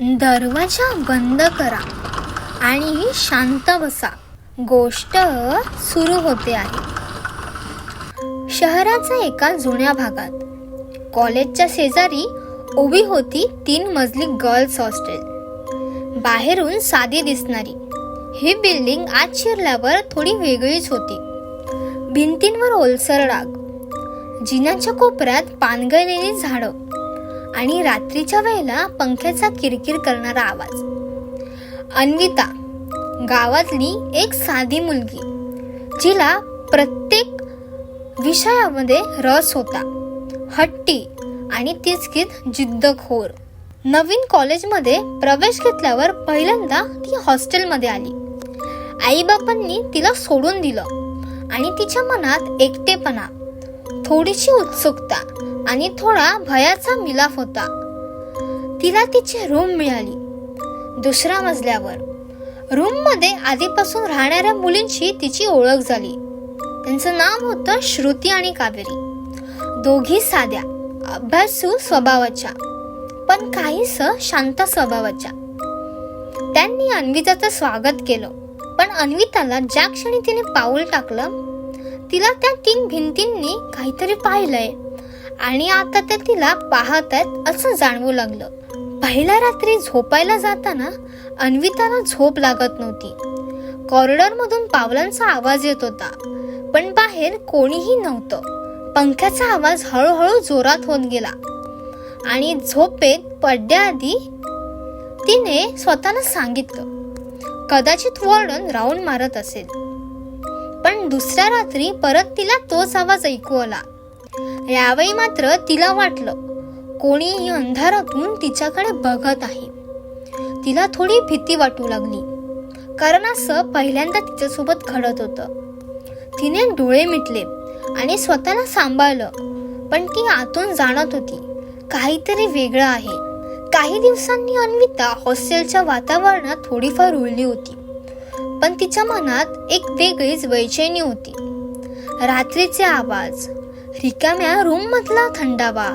दरवाजा बंद करा आणि शांत बसा. गोष्ट सुरू होते आहे. शहराच्या एका जुन्या भागात कॉलेजच्या शेजारी उभी होती तीन मजली गर्ल्स हॉस्टेल बाहेरून साधी दिसणारी. ही बिल्डिंग आज शिरल्यावर थोडी वेगळीच होती. भिंतींवर ओलसर डाग. जिन्याच्या कोपऱ्यात पानगळलेली झाडं. आणि रात्रीच्या वेळेला पंख्याचा किरकिर करणारा आवाज. अन्विता गावातली एक साधी मुलगी जिला प्रत्येक विषयामध्ये रस होता. हट्टी आणि तिचकीत जिद्दखोर. नवीन कॉलेजमध्ये प्रवेश घेतल्यावर पहिल्यांदा ती हॉस्टेलमध्ये आली. आईबापांनी तिला सोडून दिलं आणि तिच्या मनात एकटेपणा थोडीशी उत्सुकता आणि थोडा भयाचा मिलाफ होता. तिला तिची रूम मिळाली. दुसऱ्या मजल्यावर. रूममध्ये आधीपासून राहणाऱ्या मुलींशी तिची ओळख झाली. त्यांचं नाव होतं श्रुती आणि कावेरी. दोघी साध्या अभ्यासू स्वभावाच्या पण काहीस शांत स्वभावाच्या. त्यांनी अन्विताचं स्वागत केलं पण अन्विताला ज्या क्षणी तिने पाऊल टाकलं तिला त्या तीन भिंतींनी काहीतरी पाहिलंय. आणि आता ते तिला पाहत आहेत असं जाणवू लागलं. पहिल्या रात्री झोपायला जाताना अन्विताला झोप लागत नव्हती. कॉरिडॉर मधून पावलांचा आवाज येत होता पण बाहेर कोणीही नव्हतं. पंख्याचा आवाज हळूहळू जोरात होत गेला. आणि झोपेत पडण्याआधी तिने स्वतःला सांगितलं कदाचित वॉर्डन राऊंड मारत असेल. पण दुसऱ्या रात्री परत तिला तोच आवाज ऐकू आला. यावेळी मात्र तिला वाटलं कोणीही अंधारातून तिच्याकडे बघत आहे. तिला थोडी भीती वाटू लागली. कारण असं पहिल्यांदा तिच्यासोबत घडत होतं. तिने डोळे मिटले आणि स्वतःला सांभाळलं पण ती आतून जाणत होती काहीतरी वेगळं आहे. काही दिवसांनी अन्विता हॉस्टेलच्या वातावरणात थोडीफार रुळली होती पण तिच्या मनात एक वेगळीच बेचैनी होती. रात्रीचे आवाज रिकाम्या रूम मधला थंडावा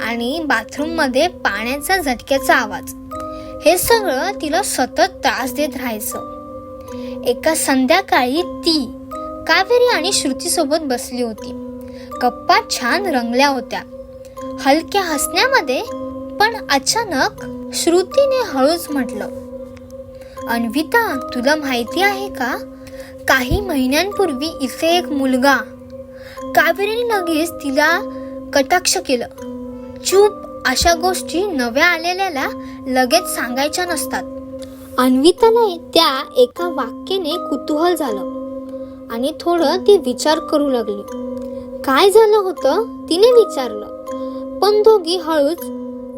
आणि बाथरूममध्ये पाण्याचा झटक्याचा आवाज. हे सगळं तिला सतत त्रास देत राहायचं. एका संध्याकाळी ती कावेरी आणि श्रुती सोबत बसली होती. गप्पा छान रंगल्या होत्या. हलक्या हसण्यामध्ये पण अचानक श्रुतीने हळूच म्हटलं अन्विता तुला माहिती आहे का? काही महिन्यांपूर्वी इथे एक मुलगा कावेरीने लगेच तिला कटाक्ष केलं. चूप अशा गोष्टी नव्या आलेल्याला लगेच सांगायच्या नसतात. अन्विताला त्या एका वाक्याने कुतूहल झालं आणि थोडं ती विचार करू लागली. काय झालं होतं? तिने विचारलं. पण दोघी हळूच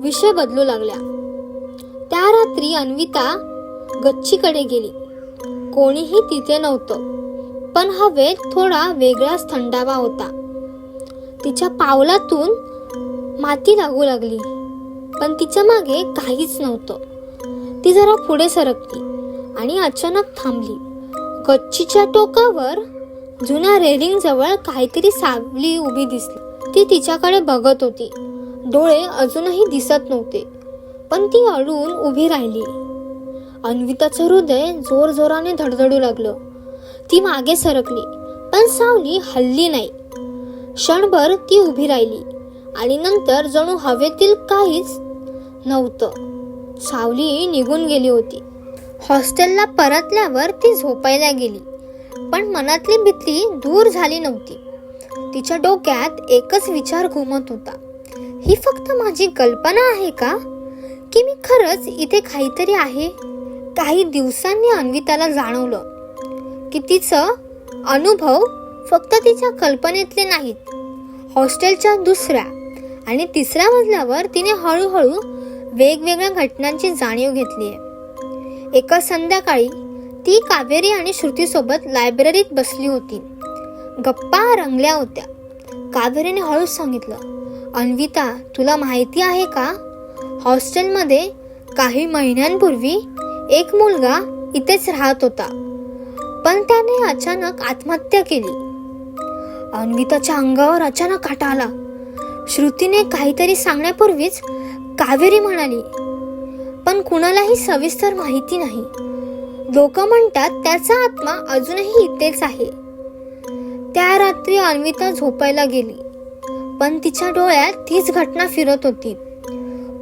विषय बदलू लागल्या. त्या रात्री अन्विता गच्चीकडे गेली. कोणीही तिथे नव्हतं. पण हवेत थोडा वेगळाच थंडावा होता. तिच्या पावलातून माती लागू लागली पण तिच्यामागे काहीच नव्हतं. ती जरा पुढे सरकली आणि अचानक थांबली. गच्चीच्या टोकावर जुन्या रेलिंग जवळ काहीतरी सावली उभी दिसली. ती तिच्याकडे बघत होती. डोळे अजूनही दिसत नव्हते पण ती अडून उभी राहिली. अन्विताचं हृदय जोर जोराने धडधडू लागलं. ती मागे सरकली पण सावली हल्ली नाही. क्षणभर ती उभी राहिली आणि नंतर जणू हवेतील काहीच नव्हतं. सावली निघून गेली होती. हॉस्टेलला परतल्यावर ती झोपायला गेली पण मनातली भीती दूर झाली नव्हती. तिच्या डोक्यात एकच विचार घुमत होता. ही फक्त माझी कल्पना आहे का? की मी खरंच इथे काहीतरी आहे? काही दिवसांनी अन्विताला जाणवलं. की तिचं अनुभव फक्त तिच्या कल्पनेतले नाहीत. हॉस्टेलच्या दुसऱ्या आणि तिसऱ्या मजल्यावर तिने हळूहळू वेगवेगळ्या घटनांची जाणीव घेतली आहे. एका संध्याकाळी ती कावेरी आणि श्रुतीसोबत लायब्ररीत बसली होती. गप्पा रंगल्या होत्या. कावेरीने हळूच सांगितलं अन्विता तुला माहिती आहे का? हॉस्टेलमध्ये काही महिन्यांपूर्वी एक मुलगा इथेच राहत होता. पण त्याने अचानक आत्महत्या केली. अन्विताच्या अंगावर अचानक काटा आला. श्रुतीने काहीतरी सांगण्यापूर्वीच कावेरी म्हणाली पण कुणालाही सविस्तर माहिती नाही. लोक म्हणतात त्याचा आत्मा अजूनही इथेच आहे. त्या रात्री अन्विता झोपायला गेली पण तिच्या डोळ्यात तीच घटना फिरत होती.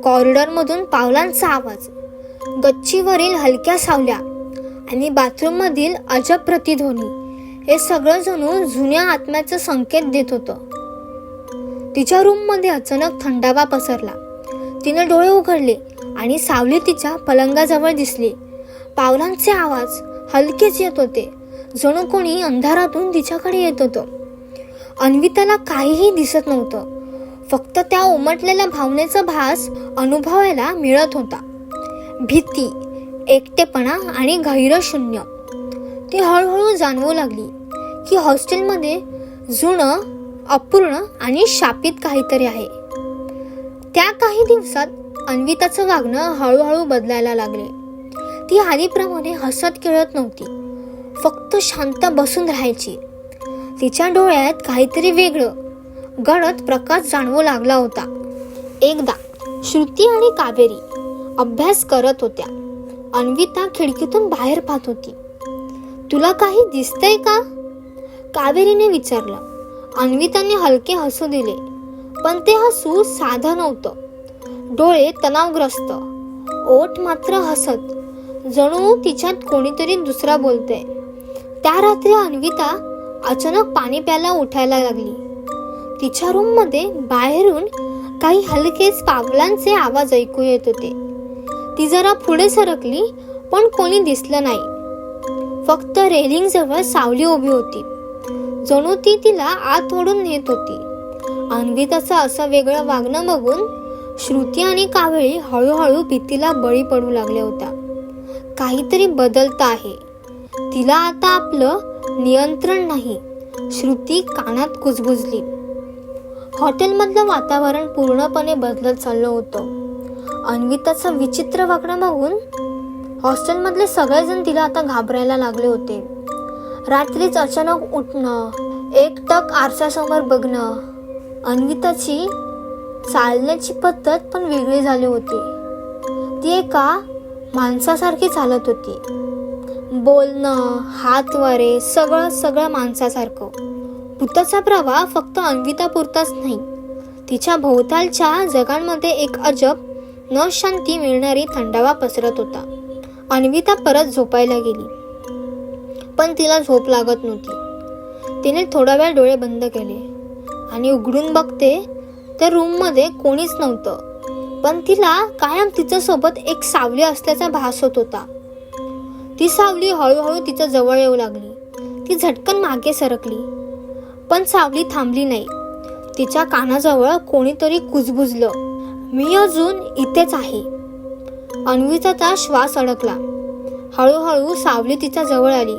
कॉरिडॉरमधून पावलांचा आवाज गच्चीवरील हलक्या सावल्या आणि बाथरूममधील अजब प्रतिध्वनी हे सगळं जणू जुन्या आत्म्याचं संकेत देत होतं. तिच्या रूममध्ये अचानक थंडावा पसरला. तिने डोळे उघडले आणि सावली तिच्या पलंगाजवळ दिसली. पावलांचे आवाज हलकेच येत होते. जणू कोणी अंधारातून तिच्याकडे येत होतं. अन्विताला काहीही दिसत नव्हतं. फक्त त्या उमटलेल्या भावनेचा भास अनुभवायला मिळत होता. भीती एकटेपणा आणि गैरशून्य. ती हळूहळू जाणवू लागली की हॉस्टेलमध्ये जुनं अपूर्ण आणि शापित काहीतरी आहे. त्या काही दिवसात अन्विताचं वागणं हळूहळू बदलायला लागले. ती आधीप्रमाणे हसत खेळत नव्हती फक्त शांत बसून राहायची. तिच्या डोळ्यात काहीतरी वेगळं गडद प्रकाश जाणवू लागला होता. एकदा श्रुती आणि कावेरी अभ्यास करत होत्या. अन्विता खिडकीतून बाहेर पाहत होती. तुला काही दिसतंय का? कावेरीने विचारलं. अन्विताने हलके हसू दिले पण ते हसू साधं नव्हतं. डोळे तणावग्रस्त. ओठ मात्र हसत. जणू तिच्यात कोणीतरी दुसरा बोलतंय. त्या रात्री अन्विता अचानक पाणी प्यायला उठायला लागली. तिच्या रूममध्ये बाहेरून काही हलकेच पावलांचे आवाज ऐकू येत होते. ती जरा पुढे सरकली पण कोणी दिसलं नाही. फक्त रेलिंग जवळ सावली उभी होती. जणू ती तिला आत ओढून नेत होती. अन्विताचं असं वेगळं वागणं बघून श्रुती आणि कावेळी हळूहळू भीतीला बळी पडू लागल्या होत्या. काहीतरी बदलत आहे. तिला आता आपलं नियंत्रण नाही. श्रुती कानात कुजबुजली. हॉटेलमधलं वातावरण पूर्णपणे बदलत चाललं होतं. अन्विताचं विचित्र वागणं बघून हॉस्टेलमधले सगळेजण तिला आता घाबरायला लागले होते. रात्रीच अचानक उठणं एकटक आरशासमोर बघणं अन्विताची चालण्याची पद्धत पण वेगळी झाली होती. ती एका माणसासारखी चालत होती. बोलणं हात वारे सगळं सगळं माणसासारखं. भूताचा प्रवाह फक्त अन्वितापुरताच नाही तिच्या भोवतालच्या जगांमध्ये एक अजब न शांती मिळणारी थंडावा पसरत होता. अन्विता परत झोपायला गेली. पण तिला झोप लागत नव्हती. तिने थोडा वेळ डोळे बंद केले. आणि उघडून बघते तर रूममध्ये कोणीच नव्हतं. पण तिला कायम तिच्यासोबत एक सावली असल्याचा भास होत होता. ती सावली हळूहळू तिच्या जवळ येऊ लागली. ती झटकन मागे सरकली. पण सावली थांबली नाही. तिच्या कानाजवळ कोणीतरी कुजबुजलं. मी अजून इथेच आहे. अन्विताचा श्वास अडकला. हळूहळू सावली तिच्या जवळ आली.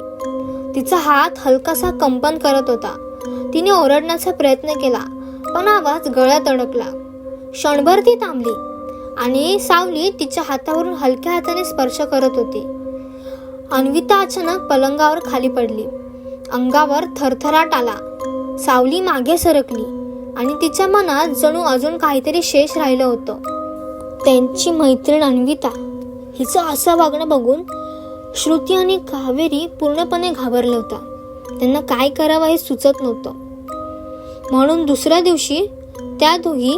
तिचा हात हलकासा कंपन करत होता. तिने ओरडण्याचा प्रयत्न केला पण आवाज गळ्यात अडकला. क्षणभर ती थांबली आणि सावली तिच्या हातावरून हलक्या हाताने स्पर्श करत होती. अन्विता अचानक पलंगावर खाली पडली. अंगावर थरथराट आला. सावली मागे सरकली. आणि तिच्या मनात जणू अजून काहीतरी शेष राहिलं होतं. त्यांची मैत्रीण अन्विता हिचं असं वागणं बघून श्रुती आणि कावेरी पूर्णपणे घाबरल्या होत्या त्यांना काय करावं हे सुचत नव्हतं. म्हणून दुसऱ्या दिवशी त्या दोघी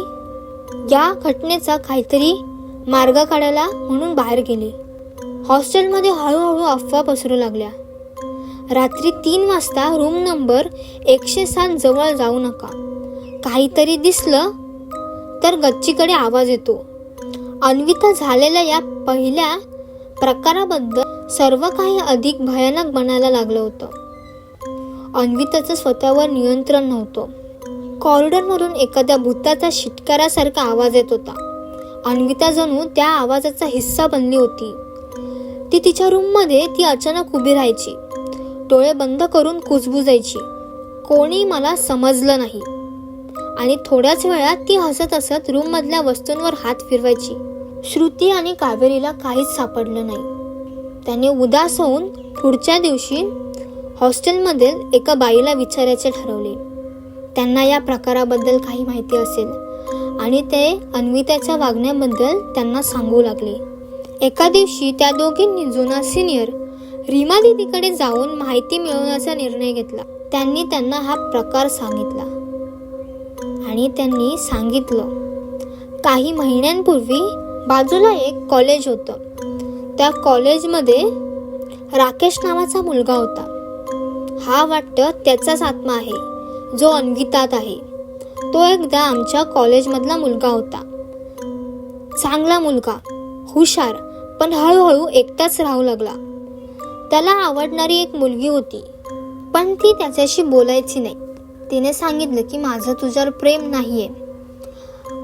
या घटनेचा काहीतरी मार्ग काढायला म्हणून बाहेर गेले. हॉस्टेलमध्ये हळूहळू अफवा पसरू लागल्या. रात्री तीन वाजता रूम नंबर एकशे सात जवळ जाऊ नका. काहीतरी दिसलं तर गच्चीकडे आवाज येतो. अन्विता झालेल्या या पहिल्या प्रकाराबद्दल सर्व काही अधिक भयानक बनायला लागलं होतं. अन्विताचं स्वतःवर नियंत्रण नव्हतं. कॉरिडॉरमधून एखाद्या भूताचा शिटकारासारखा आवाज येत होता. अन्विता जणू त्या आवाजाचा हिस्सा बनली होती. ती तिच्या रूममध्ये ती अचानक उभी राहायची. डोळे बंद करून कुजबुजायची. कोणी मला समजलं नाही. आणि थोड्याच वेळात ती हसत हसत रूममधल्या वस्तूंवर हात फिरवायची. श्रुती आणि कावेरीला काहीच सापडलं नाही. त्याने उदास होऊन पुढच्या दिवशी हॉस्टेलमधील एका बाईला विचारायचे ठरवले. त्यांना या प्रकाराबद्दल काही माहिती असेल. आणि ते अन्विताच्या वागण्याबद्दल त्यांना सांगू लागले. एका दिवशी त्या दोघींनी जुना सिनियर रीमा दीदीकडे जाऊन माहिती मिळवण्याचा निर्णय घेतला. त्यांनी त्यांना हा प्रकार सांगितला. आणि त्यांनी सांगितलं. काही महिन्यांपूर्वी बाजूला एक कॉलेज होतं. त्या कॉलेजमध्ये राकेश नावाचा मुलगा होता. हा वाटतं त्याचाच आत्मा आहे. जो अन्वितात आहे. तो एकदा आमच्या कॉलेजमधला मुलगा होता. चांगला मुलगा हुशार पण हळूहळू एकटाच राहू लागला. त्याला आवडणारी एक मुलगी होती. पण ती त्याच्याशी बोलायची नाही. तिने सांगितलं की माझं तुझ्यावर प्रेम नाहीये.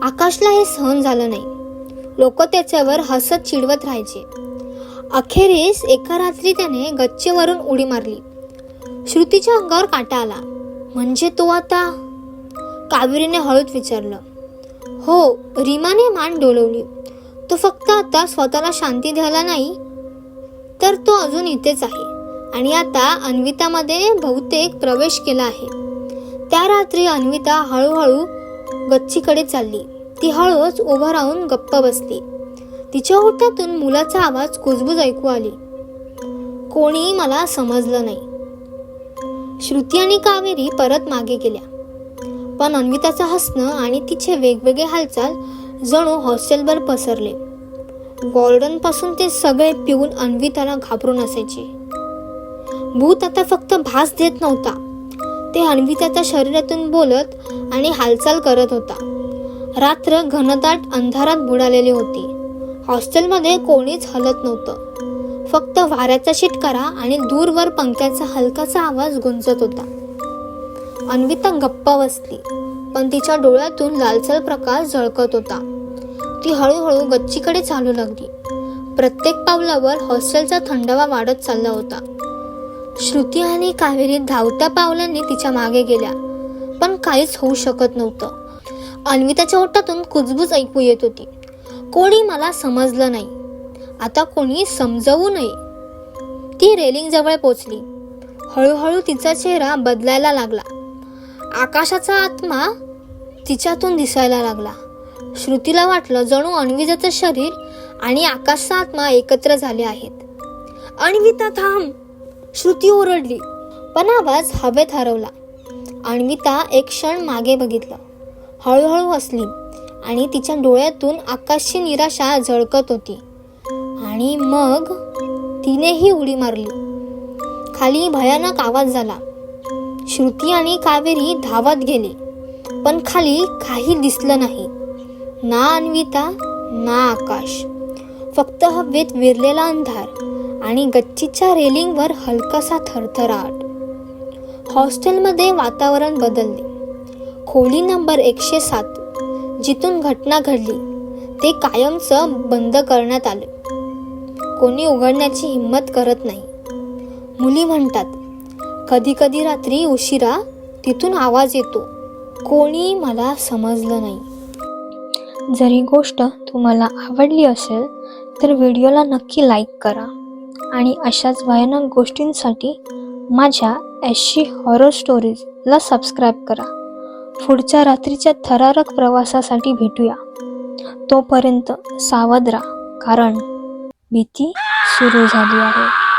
आकाशला हे सहन झालं नाही. लोक त्याच्यावर हसत चिडवत राहायचे. अखेरीस एका रात्री त्याने गच्चेवरून उडी मारली. श्रुतीच्या अंगावर काटा आला. म्हणजे तो आता? कावेरीने हळूच विचारलं. हो रीमाने मान डोलवली. तो फक्त आता स्वतःला शांती द्यायला नाही तर तो अजून इथेच आहे आणि आता अन्वितामध्ये बहुतेक प्रवेश केला आहे. त्या रात्री अन्विता हळूहळू गच्चीकडे चालली. ती हळूच उभं राहून गप्प बसली. तिच्या ओठातून मुलाचा आवाज कुजबूज ऐकू आली. कोणी मला समजलं नाही. श्रुती आणि कावेरी परत मागे गेल्या. पण अन्विताचं हसणं आणि तिचे वेगवेगळे हालचाल जणू हॉस्टेलवर पसरले. गॉर्डनपासून ते सगळे पिऊन अन्विताला घाबरून असायचे. भूत आता फक्त भास देत नव्हता. ते अन्विताच्या शरीरातून बोलत आणि हालचाल करत होता. रात्र घनदाट अंधारात बुडालेली होती. हॉस्टेलमध्ये कोणीच हलत नव्हतं. फक्त वाऱ्याचा शिटकारा आणि दूरवर पंख्याचा हलकासा आवाज गुंजत होता. अन्विता गप्प बसली पण तिच्या डोळ्यातून लालसर प्रकाश झळकत होता. ती हळूहळू गच्चीकडे चालू लागली. प्रत्येक पावलावर हॉस्टेलचा थंडावा वाढत चालला होता. श्रुती आणि कावेरी धावत्या पावलांनी तिच्यामागे गेल्या. पण काहीच होऊ शकत नव्हतं. अन्विताच्या ओठातून कुजबूज ऐकू येत होती. कोणी मला समजलं नाही. आता कोणी समजवू नये. ती रेलिंग जवळ पोचली. हळूहळू तिचा चेहरा बदलायला लागला. आकाशाचा आत्मा तिच्यातून दिसायला लागला. श्रुतीला वाटलं जणू अन्विताचं शरीर आणि आकाशचा आत्मा एकत्र झाले आहेत. अन्विता थांब! श्रुती ओरडली. पण आवाज हवेत हरवला अन्विता एक क्षण मागे बघितलं. हळूहळू हसली आणि तिच्या डोळ्यातून आकाशची निराशा झळकत होती. आणि मग तिनेही उडी मारली. खाली भयानक आवाज झाला. श्रुती आणि कावेरी धावत गेली पण खाली काही दिसलं नाही. ना अन्विता ना आकाश. फक्त हवेत विरलेला अंधार. आणि गच्चीच्या रेलिंगवर हलकासा थरथराट. हॉस्टेलमध्ये वातावरण बदलले. खोली नंबर एकशे सात जिथून घटना घडली ते कायमचं बंद करण्यात आले. कोणी उघडण्याची हिंमत करत नाही. मुली म्हणतात कधी कधी रात्री उशिरा तिथून आवाज येतो. कोणी मला समजलं नाही. जरी गोष्ट तुम्हाला आवडली असेल तर व्हिडिओला नक्की लाईक करा. आणि अशाच भयानक गोष्टींसाठी माझ्या ॲशी हॉरर स्टोरीजला सबस्क्राईब करा. पुढच्या रात्रीच्या थरारक प्रवासासाठी भेटूया. तोपर्यंत सावध राहा कारण भीती सुरू झाली आहे.